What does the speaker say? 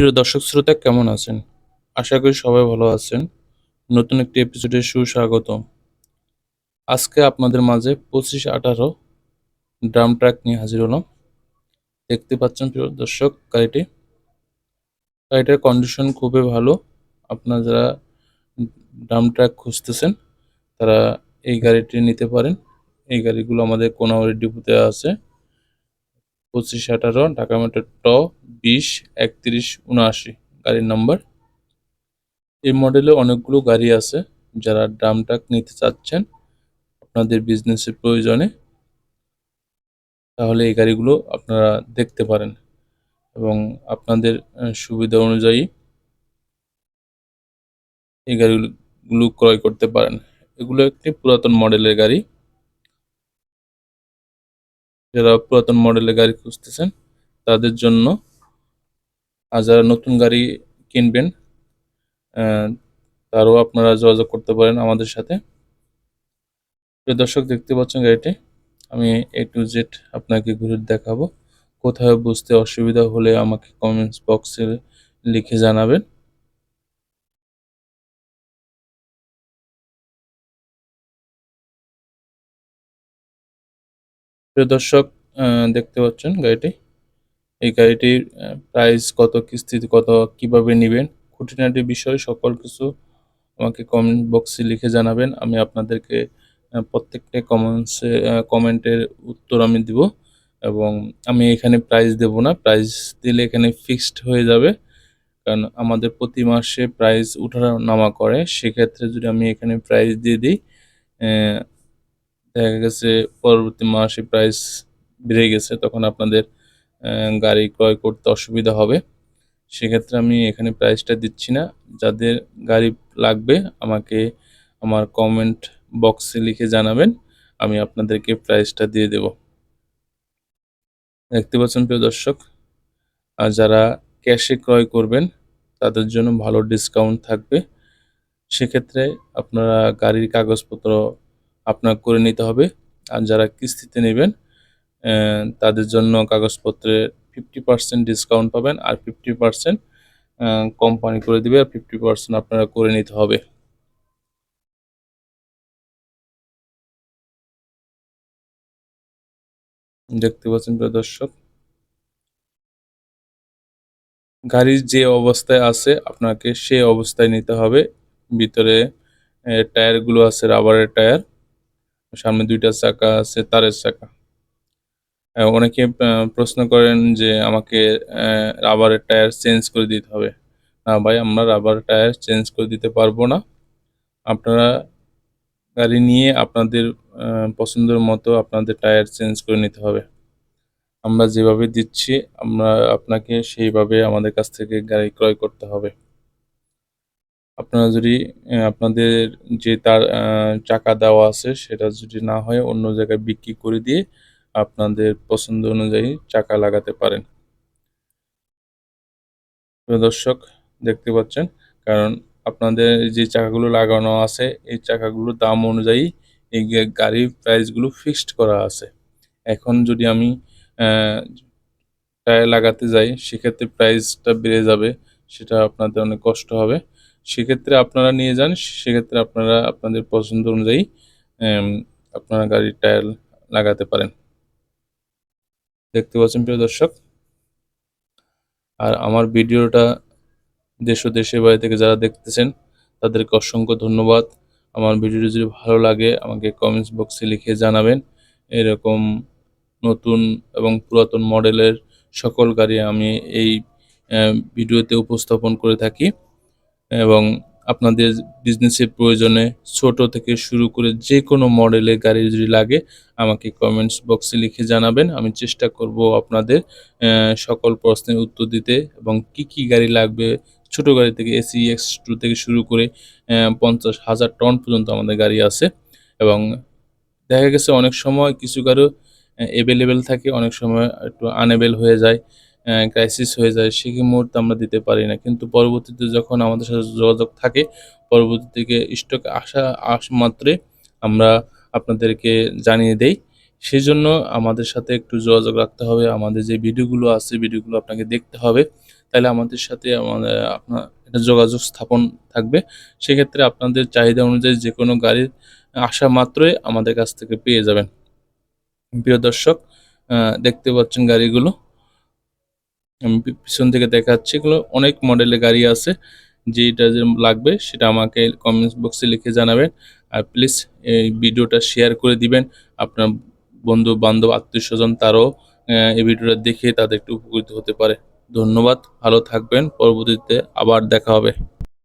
প্রিয় দর্শক শ্রোতা, কেমন আছেন? আশা করি সবাই ভালো আছেন। নতুন একটি এপিসোডে সুস্বাগত আজকে আপনাদের মাঝে পঁচিশ আঠারো ড্রাম ট্র্যাক নিয়ে হাজির হলাম। দেখতে পাচ্ছেন প্রিয় দর্শক, গাড়িটি। গাড়িটার কন্ডিশন খুবই ভালো। আপনারা যারা ড্রাম ট্র্যাক খুঁজতেছেন, তারা এই গাড়িটি নিতে পারেন। এই গাড়িগুলো আমাদের কোনাবাড়ি ডিপোতে আছে। পঁচিশ আঠারো ঢাকা মেট্রো ট, বিশ, একত্রিশ, উনআশি গাড়ির নাম্বার এই মডেলে অনেকগুলো গাড়ি আছে, যারা ড্রাম ট্রাক নিতে চাচ্ছেন, আপনাদের বিজনেসের প্রয়োজনে। তাহলে এই গাড়িগুলো আপনারা দেখতে পারেন। এবং আপনাদের সুবিধা অনুযায়ী এই গাড়িগুলো ক্রয় করতে পারেন। এগুলো একটি পুরাতন মডেলের গাড়ি। যারা পুরাতন মডেলের গাড়ি খুঁজতেছেন, তাদের জন্য, আর যারা নতুন গাড়ি কিনবেন তারও আপনারা যোগাযোগ করতে পারেন আমাদের সাথে। দর্শক, দেখতে পাচ্ছেন গাড়িটি? আমি এ টু জেড আপনাকে ঘুরে দেখাবো। কোথাও বুঝতে অসুবিধা হলে আমাকে কমেন্টস বক্সে লিখে জানাবেন। প্রিয় দর্শক দেখতে পাচ্ছেন গাড়িটি। এই গাড়িটির প্রাইস কত, কিস্তিতে কত, কীভাবে নেবেন, খুঁটিনাটি বিষয় সকল কিছু আমাকে কমেন্ট বক্সে লিখে জানাবেন। আমি আপনাদেরকে প্রত্যেকটা কমেন্টসে কমেন্টের উত্তর আমি দিব এবং আমি এখানে প্রাইস দেব না। প্রাইস দিলে এখানে ফিক্সড হয়ে যাবে। কারণ আমাদের প্রতি মাসে প্রাইস উঠা নামা করে। সেক্ষেত্রে যদি আমি এখানে প্রাইস দিয়ে দিই দেখা গেছে পরবর্তী মাসে প্রাইস বেড়ে গেছে, তখন আপনাদের গাড়ি ক্রয় করতে অসুবিধা হবে। সেক্ষেত্রে আমি এখানে প্রাইসটা দিচ্ছি না। যাদের গাড়ি লাগবে আমাকে আমার কমেন্ট বক্সে লিখে জানাবেন, আমি আপনাদেরকে প্রাইসটা দিয়ে দেব। দেখতে পাচ্ছেন প্রিয় দর্শক, আর যারা ক্যাশে ক্রয় করবেন, তাদের জন্য ভালো ডিসকাউন্ট থাকবে। সেক্ষেত্রে আপনারা গাড়ির কাগজপত্র আপনার করে নিতে হবে। আর যারা কিস্তিতে নেবেন তাদের জন্য কাগজপত্রে ফিফটি পার্সেন্ট ডিসকাউন্ট পাবেন আর ফিফটি পার্সেন্ট কোম্পানি করে দিবে আর ফিফটি পার্সেন্ট আপনারা করে নিতে হবে। দেখতে পাচ্ছেন প্রিয় দর্শক। গাড়ির যে অবস্থায় আছে, আপনাকে সেই অবস্থায় নিতে হবে। ভিতরে টায়ারগুলো আছে, রাবারের টায়ার। সামনে দুইটা চাকা আছে, তারের চাকা। অনেকে প্রশ্ন করেন যে আমাকে রাবারের টায়ার চেঞ্জ করে দিতে হবে। না ভাই, আমরা রাবার টায়ার চেঞ্জ করে দিতে পারব না। আপনারা গাড়ি নিয়ে আপনাদের পছন্দের মতো আপনাদের টায়ার চেঞ্জ করে নিতে হবে। আমরা যেভাবে দিচ্ছি, আমরা আপনাকে সেইভাবে আমাদের কাছ থেকে গাড়ি ক্রয় করতে হবে। আপনারা যদি আপনাদের যে তার চাকা দেওয়া আছে সেটা যদি না হয় অন্য জায়গায় বিক্রি করে দিয়ে আপনাদের পছন্দ অনুযায়ী চাকা লাগাতে পারেন। দর্শক, দেখতে পাচ্ছেন? কারণ আপনাদের যে চাকাগুলো লাগানো আছে, এই চাকাগুলোর দাম অনুযায়ী এই গাড়ির প্রাইসগুলো ফিক্সড করা আছে। এখন যদি আমি টায়ার লাগাতে যাই, সেক্ষেত্রে প্রাইসটা বেড়ে যাবে, সেটা আপনাদের অনেক কষ্ট হবে। সেক্ষেত্রে আপনারা নিয়ে যান, সেক্ষেত্রে আপনারা আপনাদের পছন্দ অনুযায়ী আপনারা গাড়ির টায়ার লাগাতে পারেন। দেখতে পাচ্ছেন প্রিয় দর্শক। আর আমার ভিডিওটা দেশ ও দেশের বাইরে থেকে যারা দেখতেছেন, তাদেরকে অসংখ্য ধন্যবাদ। আমার ভিডিওটি যদি ভালো লাগে, আমাকে কমেন্টস বক্সে লিখে জানাবেন। এরকম নতুন এবং পুরাতন মডেলের সকল গাড়ি আমি এই ভিডিওতে উপস্থাপন করে থাকি। এবং আপনাদের বিজনেসের প্রয়োজনে ছোট থেকে শুরু করে যে কোনো মডেলের গাড়ি যদি লাগে, আমাকে কমেন্টস বক্সে লিখে জানাবেন। আমি চেষ্টা করব আপনাদের সকল প্রশ্নের উত্তর দিতে এবং কি কি গাড়ি লাগবে। ছোট গাড়ি থেকে এসি এক্স টু থেকে শুরু করে পঞ্চাশ হাজার টন পর্যন্ত আমাদের গাড়ি আছে এবং দেখা গেছে অনেক সময় কিছু গাড়ি অ্যাভেলেবেল থাকে, অনেক সময় একটু আনএবেল হয়ে যায়। ক্রাইসিস হয়ে যায় সেই মুহূর্তে আমরা দিতে পারি না। কিন্তু পরবর্তীতে যখন আমাদের সাথে যোগাযোগ থাকে পরবর্তী থেকে স্টক আসা, আস মাত্রে আমরা আপনাদেরকে জানিয়ে দেই। সেই জন্য আমাদের সাথে একটু যোগাযোগ রাখতে হবে। আমাদের যে ভিডিওগুলো আছে, ভিডিওগুলো আপনাকে দেখতে হবে। তাহলে আমাদের সাথে আমাদের আপনার একটা যোগাযোগ স্থাপন থাকবে। সেক্ষেত্রে আপনাদের চাহিদা অনুযায়ী যে কোনো গাড়ির আসা মাত্রই আমাদের কাছ থেকে পেয়ে যাবেন। প্রিয় দর্শক দেখতে পাচ্ছেন গাড়িগুলো। আমি পিছন থেকে দেখাচ্ছি, এগুলো অনেক মডেলের গাড়ি আছে। যেটা যে লাগবে সেটা আমাকে কমেন্টস বক্সে লিখে জানাবেন। আর প্লিজ এই ভিডিওটা শেয়ার করে দিবেন। আপনার বন্ধু, বান্ধব, আত্মীয় স্বজন, তারাও এই ভিডিওটা দেখে তাদের একটু উপকৃত হতে পারে। ধন্যবাদ, ভালো থাকবেন। পরবর্তীতে আবার দেখা হবে।